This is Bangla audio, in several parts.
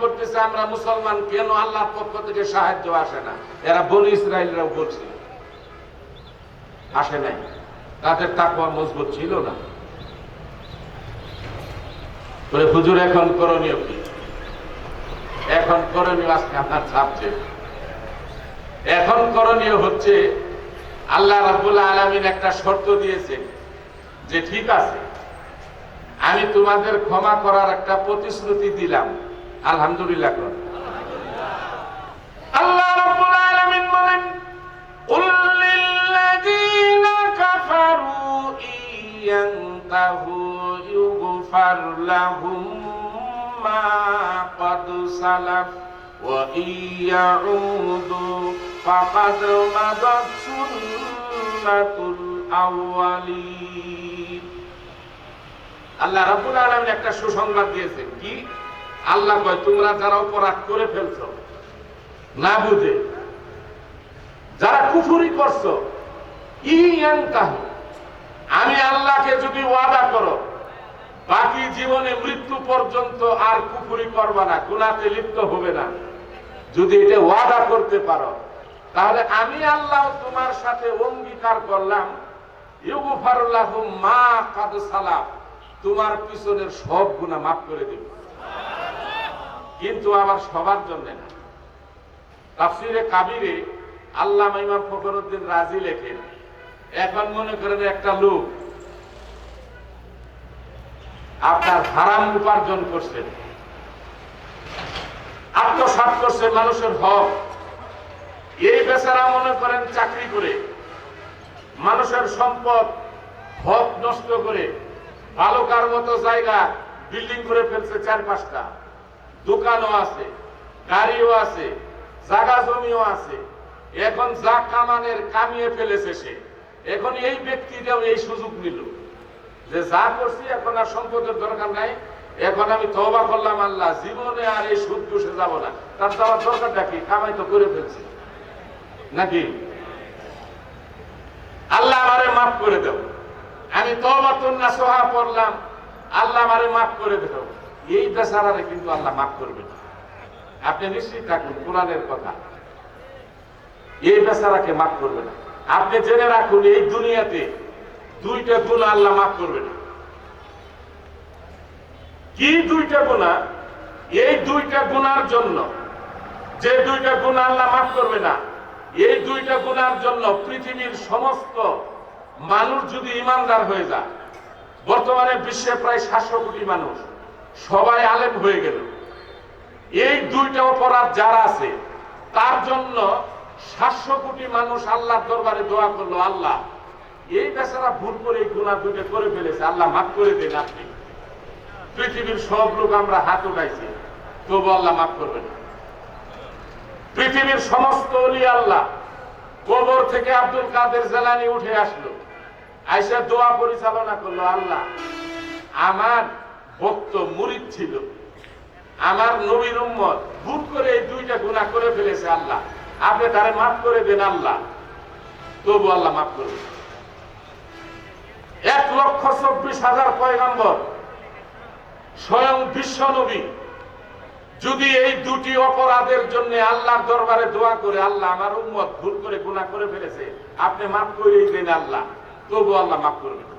করতেছে, আমরা মুসলমান, কেন আল্লাহর পক্ষ থেকে সাহায্য আসে না? এরা বনি ইসরায়েলরাও বলছিল আসে নাই। তাদের তাকওয়া মজবুত ছিল না। বলে, হুজুর, এখন করণীয় কি? এখন করণীয় আজকে আপনার সাবজেক্ট এখন করণীয় হচ্ছে, আল্লাহ রাব্বুল আলামিন একটা শর্ত দিয়েছেন যে, ঠিক আছে, আমি তোমাদের ক্ষমা করার একটা প্রতিশ্রুতি দিলাম। আলহামদুলিল্লাহ কর। আল্লাহ রাব্বুল আলামিন বলেন قل للذين كفروا إن ينتهوا يغفر لهم ما قد سلف وإن يعودوا فقد مضت سنة الأولين আল্লাহ রাব্বুল আলামিন একটা সুসংবাদ দিয়েছেন কি আল্লাহ কয়, তোমরা যারা অপরাধ করে ফেলছো, না বুঝে, যারা কুফুরি করছ আমি আল্লাহকে যদি ওয়াদা করো, বাকি জীবনে মৃত্যু পর্যন্ত আর কুফুরি করবা না, গুনাতে লিপ্ত হবে না। যদি এটা ওয়াদা করতে পারো, তাহলে আমি আল্লাহ তোমার সাথে অঙ্গীকার করলাম, ইউগফারুল্লাহু মা কাদ সালাফ, তোমার পিছনের সব গুনাহ মাফ করে দেব। কিন্তু আবার সবার জন্য না। তাফসিরে কাবিরে আল্লাহ ইমাম ফখরুদ্দিন রাজি লেখেন, এখন মনে করেন একটা লোক আপনার হারাম উপার্জন করছেন আত্মসাত করছে মানুষের হক। এই বেচারা মনে করেন চাকরি করে, মানুষের সম্পদ হক নষ্ট করে, বালুকার মতো জায়গা বিল্ডিং করে ফেলছে চার পাঁচটা। দোকানও আছে, গাড়িও আছে, জাগা জমিও আছে। এখন যা কামানের কামিয়ে ফেলেছে সে। এখন এই ব্যক্তিটাও এই সুযোগ নিল যে যা করছি এখন আর সম্পদের দরকার নাই। এখন আমি তবা করলাম, আল্লাহ জীবনে আর এই সুদ বসে যাব না। তার যাওয়ার দরকারটা কি? কামাই তো করে ফেলছি। নাকি? আল্লাহ আমারে মাফ করে দেব আমি তবা তো না সোহা পড়লাম। আল্লাহ আমারে মাফ করে দেব এই বেচারারে কিন্তু আল্লাহ মাফ করবে না আপনি নিশ্চিত থাকুন, কোরআনের কথা। এই বেচারাকে মাফ করবে না। আপনি জেনে রাখুন, এই দুনিয়াতে দুইটা গুণ আল্লাহ মাফ করবে না। কি দুইটা গুণা? এই দুইটা গুণার জন্য যে দুইটা গুণ আল্লাহ মাফ করবে না, এই দুইটা গুণার জন্য পৃথিবীর সমস্ত মানুষ যদি ইমানদার হয়ে যায়, বর্তমানে বিশ্বে প্রায় সাতশো কোটি মানুষ সবাই আলেম হয়ে গেল। এই দুইটা অপরাধ যারা আছে, তার জন্য সাতশো কোটি মানুষ আল্লাহর দরবারে দোয়া করল, আল্লাহ, এই বেচারা ভুল করে এই গুণা দুইটা করে ফেলেছে। আল্লাহ, মাফ করে দেন আপনি। পৃথিবীর সব লোক আমরা হাত উঠাইছি। তবু আল্লাহ মাফ করবে না। পৃথিবীর সমস্ত অলি আল্লাহ কবর থেকে আব্দুল কাদের জেলানি উঠে আসলো। আইসা দোয়া পরিচালনা করল, আল্লাহ, আমার ভক্ত মুরিদ ছিল। আমার নবীর উম্মত ভুল করে এই দুইটা গুণা করে ফেলেছে আল্লাহ। আপনি তারে মাফ করে দেন আল্লাহ। তবু আল্লাহ মাফ করবে এক লক্ষ চব্বিশ হাজার পয়গম্বর স্বয়ং বিশ্ব নবী। যদি এই দুটি অপরাধের জন্য আল্লাহর দরবারে দোয়া করে আল্লাহ আমার উম্মত ভুল করে গুণা করে ফেলেছে, আপনি মাফ করেই দেন আল্লাহ। তবু আল্লাহ মাফ করবেন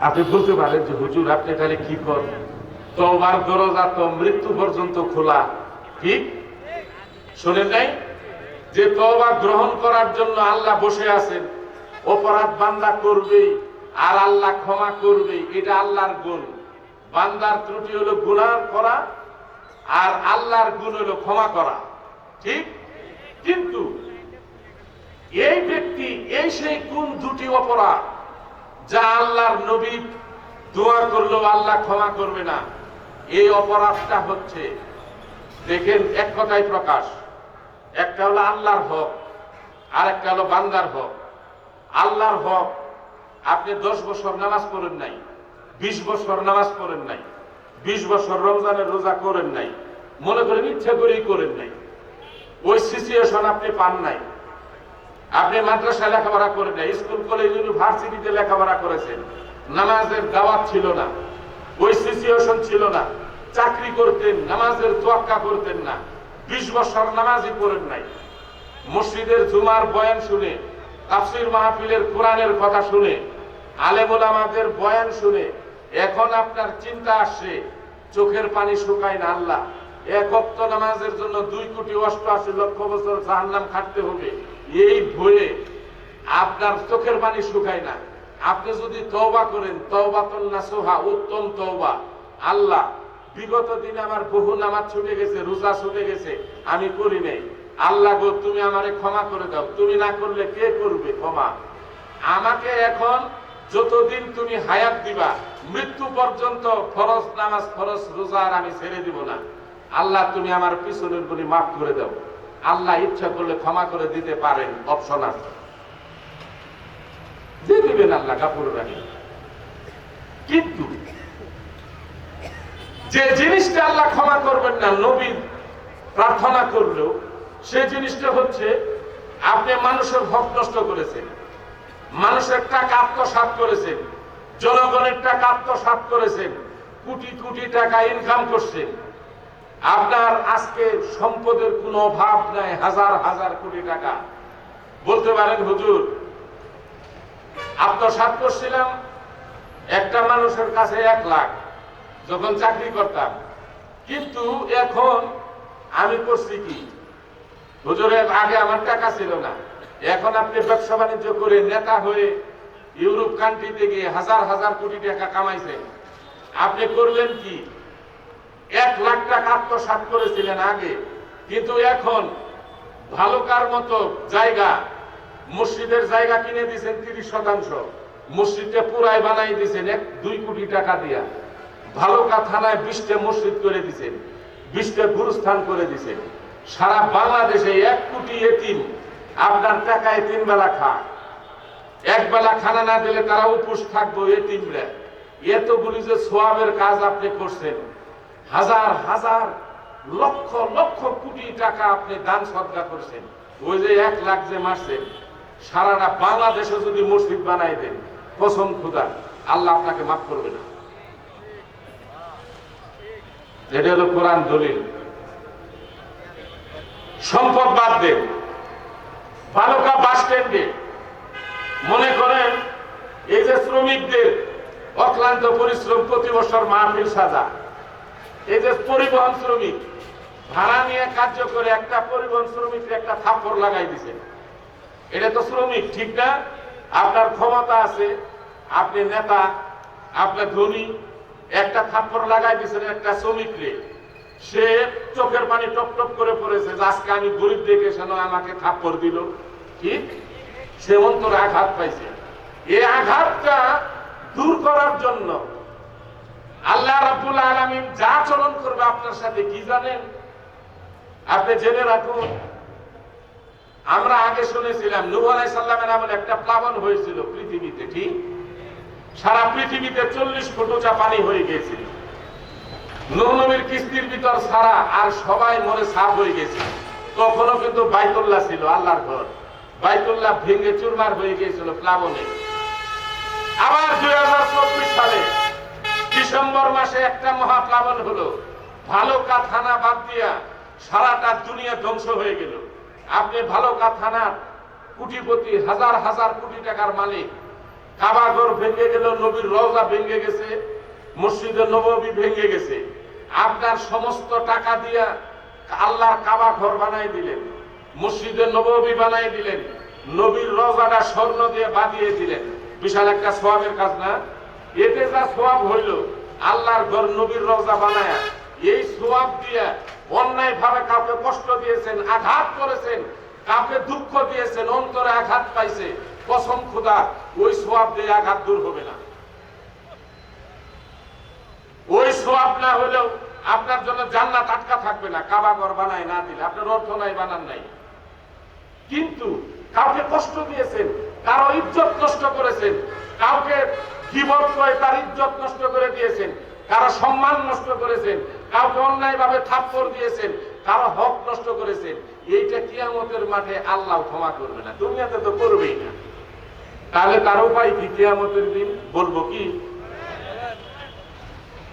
আপনি বলতে পারেন যে, হুজুর, আপনি তাহলে কি করবেন তোমার দরজা তো মৃত্যু পর্যন্ত খোলা। ঠিক শুনে নাই? যে তবা গ্রহণ করার জন্য আল্লাহ বসে আছেন, অপরাধ বান্দা করবেই, আর আল্লাহ ক্ষমা করবে এটা আল্লাহর গুণ। বান্দার ত্রুটি হলো গুনাহ করা, আর আল্লাহর গুণ হলো ক্ষমা করা। ঠিক? কিন্তু এই ব্যক্তি, এই সেই কোন দুটি অপরাধ? যা আল্লাহর নবী দোয়া করলেও আল্লাহ ক্ষমা করবে না। এই অপরাধটা হচ্ছে, দেখেন এক কথাই প্রকাশ, একটা হলো আল্লাহর হক আর একটা হলো বান্দার হক। আল্লাহর হক, আপনি দশ বছর নামাজ পড়েন নাই, বিশ বছর নামাজ পড়েন নাই, বিশ বছর রমজানের রোজা করেন নাই, মনে করেন ইচ্ছা করেই করেন নাই। ওই সিচুয়েশন আপনি পান নাই। আপনি মাদ্রাসায় লেখাপড়া করেন স্কুল, কলেজ, ইউনিভার্সিটিতে লেখাপড়া করেছেন। নামাজের দাওয়াত ছিল না, ওই সিচুয়েশন ছিল না। চাকরি করতেন, নামাজের তোয়াক্কা করতেন না। বিশ বছর নামাজই পড়েন নাই। মসজিদের জুমার বয়ান শুনে, তাফসির মাহফিলের কোরআনের কথা শুনে, আলেমুল আমাদের বয়ান শুনে, এখন আপনার চিন্তা আসছে, চোখের পানি শুকায় না আল্লাহ। এক অক্ত নামাজের জন্য দুই কোটি অষ্টআশি লক্ষ বছর জাহান্নাম খাটতে হবে। এই ভয়ে আপনার চোখের পানি শুকায় না। আপনি যদি তওবা করেন, তওবাতুন নাসুহা, উত্তম তওবা। আল্লাহ, বিগত দিনে আমার বহু নামাজ ছুটে গেছে, রোজা ছুটে গেছে, আমি করি নাই। আল্লাহ গো, তুমি আমারে ক্ষমা করে দাও। তুমি না করলে কে করবে ক্ষমা? আমাকে এখন যতদিন তুমি হায়াত দিবা, মৃত্যু পর্যন্ত ফরজ নামাজ, ফরজ রোজা আর আমি ছেড়ে দিব না। আল্লাহ, তুমি আমার পিছনের গুলি মাফ করে দাও। আল্লাহ ইচ্ছা করলে ক্ষমা করে দিতে পারেন অপশন আছে। দিয়ে দিবেন আল্লাহ কাপুর রাখি কিন্তু যে জিনিসটা আল্লাহ ক্ষমা করবেন না নবী প্রার্থনা করলেও, সে জিনিসটা হচ্ছে আপনি মানুষের হক নষ্ট করেছেন, মানুষের টাকা আত্মসাৎ করেছেন, জনগণের টাকা আত্মসাৎ করেছেন, কোটি কোটি টাকা ইনকাম করছেন। আপনার আজকে সম্পদের কোনো অভাব নাই, হাজার হাজার কোটি টাকা। বলতে পারেন, হুজুর, আত্মসাৎ করছিলাম, একটা মানুষের কাছে এক লাখ যখন চাকরি করতাম। কিন্তু এখন আমি করছি কি? হুজুরের, আগে আমার টাকা ছিল না। এখন আপনি ব্যবসা বাণিজ্য করে নেতা হয়ে ইউরোপ কান্ট্রিতে গিয়ে হাজার হাজার কোটি টাকা কামাইছেন। আপনি করলেন কি? এক লাখ টাকা আত্মসাৎ করেছিলেন আগে। কিন্তু এখন ভালো কার মতো জায়গা, মসজিদের জায়গা কিনে দিয়েছেন তিরিশ শতাংশ। মসজিদটা পুরাই বানাই দিয়েছেন এক, দুই কোটি টাকা দিয়া। ভালোকা থানায় বিশটা মসজিদ করে দিয়েছেন, বিশটা গুরুস্থান করে দিয়েছেন। সারা বাংলাদেশে এক কোটি এতিম, আপনার টাকায় তিন বেলা খায় এক বেলা খানা না দিলে তারা উপোস থাকব এতিমরা। এতগুলি যে সোয়াবের কাজ আপনি করছেন হাজার হাজার, লক্ষ লক্ষ কোটি টাকা আপনি দান সদকা করছেন। ওই যে এক লাখ যে মারছেন সারাটা বাংলাদেশে যদি মসজিদ বানাই দেন, কসম খুদা, আল্লাহ আপনাকে মাফ করবে না। এটা হলো কোরআন দলিল। সম্পদ বাদ দেন। বালুকা বাস স্ট্যান্ডে মনে করেন, এই যে শ্রমিকদের অক্লান্ত পরিশ্রম প্রতি বছর মাহফিল সাজা। এই যে পরিবহন শ্রমিক, ভাড়া নিয়ে কার্য করে একটা পরিবহন শ্রমিককে একটা থাপ্পড় লাগাই দিছে। এটা তো শ্রমিক, ঠিক না? আপনার ক্ষমতা আছে, আপনি নেতা আপনার ধনী, একটা থাপ্পড় লাগাই দিয়েছেন একটা শ্রমিকরে সে চোখের পানি টপ টপ করে পড়েছে আজকে আমি গরিব দেখে সেন আমাকে থাপ্পড় দিল। ঠিক সে অন্তরে আঘাত পাইছে। এই আঘাতটা দূর করার জন্য আল্লাহ রাব্বুল আলামিন যা চলন করবে আপনার সাথে কি জানেন? আপনি জেনে রাখুন, আমরা আগে শুনেছিলাম, নূহ আলাইহিস সালামের আমলে একটা প্লাবন হয়েছিল পৃথিবীতে ঠিক সারা পৃথিবীতে চল্লিশ ফুট উঁচা পানি হয়ে গিয়েছিল। নবীর কিস্তির ভিতর সারা আর সবাই মনে সাফ হয়ে গেছে। তখনও কিন্তু বাইতুল্লাহ ছিল আল্লাহর ঘর। বাইতুল্লাহ ভেঙে চুরমার হয়ে গিয়েছিল প্লাবনে। আবার দুই হাজার চব্বিশ সালে ডিসেম্বর মাসে একটা মহাপ্লাবন হলো। ভালোকা থানা বাদ দিয়া সারাটা দুনিয়া ধ্বংস হয়ে গেল। আপনি ভালোকা থানার কোটিপতি, হাজার হাজার কোটি টাকার মালিক। কাবাগর ভেঙে গেল, নবীর রওজা ভেঙে গেছে, মসজিদে নববী ভেঙে গেছে। আপনার সমস্ত টাকা দিয়া আল্লাহর কাবা ঘর বানাই দিলেন, মসজিদে নববী বানাই দিলেন, নবীর রওজাটা স্বর্ণ দিয়ে বাঁধিয়ে দিলেন। বিশাল একটা সোয়াবের কাজ না? এতে যা সোয়াব হইল, আল্লাহর ঘর নবীর রওজা বানায়া, এই সোয়াব দিয়া অন্যায় ভাবে কাউকে কষ্ট দিয়েছেন, আঘাত করেছেন, কাউকে দুঃখ দিয়েছেন, অন্তরে আঘাত পাইছে, কসম খুদা, ওই সোয়াব দিয়ে আঘাত দূর হবে না। ওই সোয়াব না হলেও আপনার জন্য জান্নাত আটকা থাকবে না, কাবা ঘর বানায় না দিলে, আপনার অর্থ নাই, বানান নাই। কিন্তু কাউকে কষ্ট দিয়েছেন, কারও ইজ্জত নষ্ট করেছেন, কাউকে জীবন করে তার ইজ্জত নষ্ট করে দিয়েছেন, কারও সম্মান নষ্ট করেছেন, কাউকে অন্যায় ভাবে থাপ্পড় দিয়েছেন, কারও হক নষ্ট করেছেন, এইটা কিয়ামতের মাঠে আল্লাহ ক্ষমা করবে না। দুনিয়াতে তো করবেই না। তাহলে তার উপায় কি? কিয়ামতের দিন বলব কি?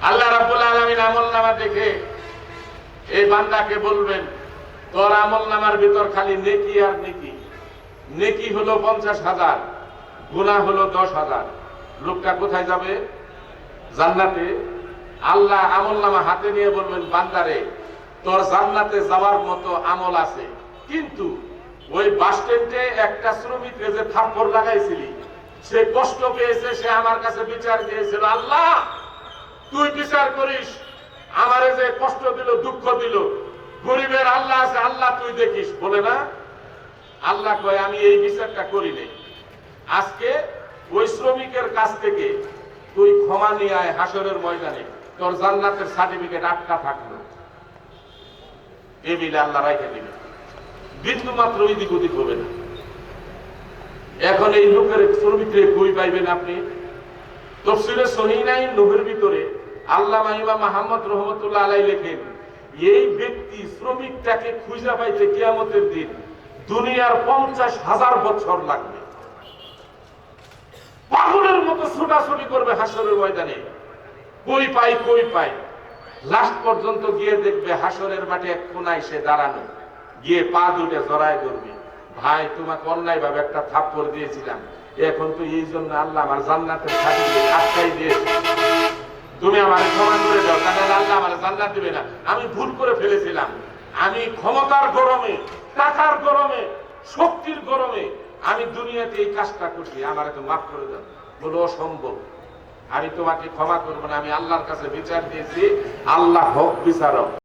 আল্লাহ রাব্বুল আলামিন আমল নামা দেখে এই বান্দাকে বলবেন, তোর আমল নামার ভিতর খালি নেকি আর নেকি। নেকি হলো পঞ্চাশ হাজার গুণা হলো দশ হাজার। লোকটা কোথায় যাবে? জান্নাতে। আল্লাহ আমল নামা হাতে নিয়ে বলবেন, বান্দারে, তোর জান্নাতে যাওয়ার মতো আমল আছে। কিন্তু ওই বাস স্ট্যান্ডে একটা শ্রমিককে যে থাপ্পড় লাগাইছিলি, সে কষ্ট পেয়েছে, সে আমার কাছে বিচার দিয়েছিল আল্লাহ, তুই বিচার করিস। আমারে যে কষ্ট দিল, দুঃখ দিল, গরিবের আল্লাহ আছে, আল্লাহ তুই দেখিস। বলে না? আল্লাহ কয়, আমি এই বিচারটা করি আজকে ওই শ্রমিকের কাছ থেকে তুই ক্ষমা নিয়ে আয় হাসরের ময়দানে। তোর জান্নাতের সার্টিফিকেট আটকা থাকল। এ মিলে আল্লাহ রাইখে দিবে। বিন্দু মাত্র এদিক ওদিক হবে না। এখন এই লোকের শ্রমিকরে কই পাইবেন আপনি? তফসিলে সহিনাই নহের ভিতরে আল্লাহ মাহিমা মাহমদ রহমতুল্লাহ আলাই লেখেন, এই ব্যক্তি শ্রমিকটাকে খুঁজে পাইতে কিয়ামতের দিন দুনিয়ার পঞ্চাশ হাজার বছর লাগবে। পাগলের মতো ছোটাছুটি করবে হাসরের ময়দানে। কই পাই কই পাই? লাস্ট পর্যন্ত গিয়ে দেখবে হাসরের মাঠে এক কোনায় সে দাঁড়ানো। গিয়ে পা দুটে জড়ায় ধরবে। ভাই, তোমাকে অন্যায় ভাবে একটা থাপ্পড় দিয়েছিলাম। এখন তো এই জন্য আল্লাহ আমার জান্নাতের সাথে আটকাই দিয়েছে। তুমি আমার ক্ষমা করে দাও তাহলে আল্লাহ আমার জান্নাত দিবে না। আমি ভুল করে ফেলেছিলাম। আমি ক্ষমতার গরমে, টাকার গরমে, শক্তির গরমে আমি দুনিয়াতে এই কাজটা করছি, আমার তো মাফ করে দাও। বলো, অসম্ভব। আমি তোমাকে ক্ষমা করব না, আমি আল্লাহর কাছে বিচার দিয়েছি। আল্লাহ হোক বিচারক।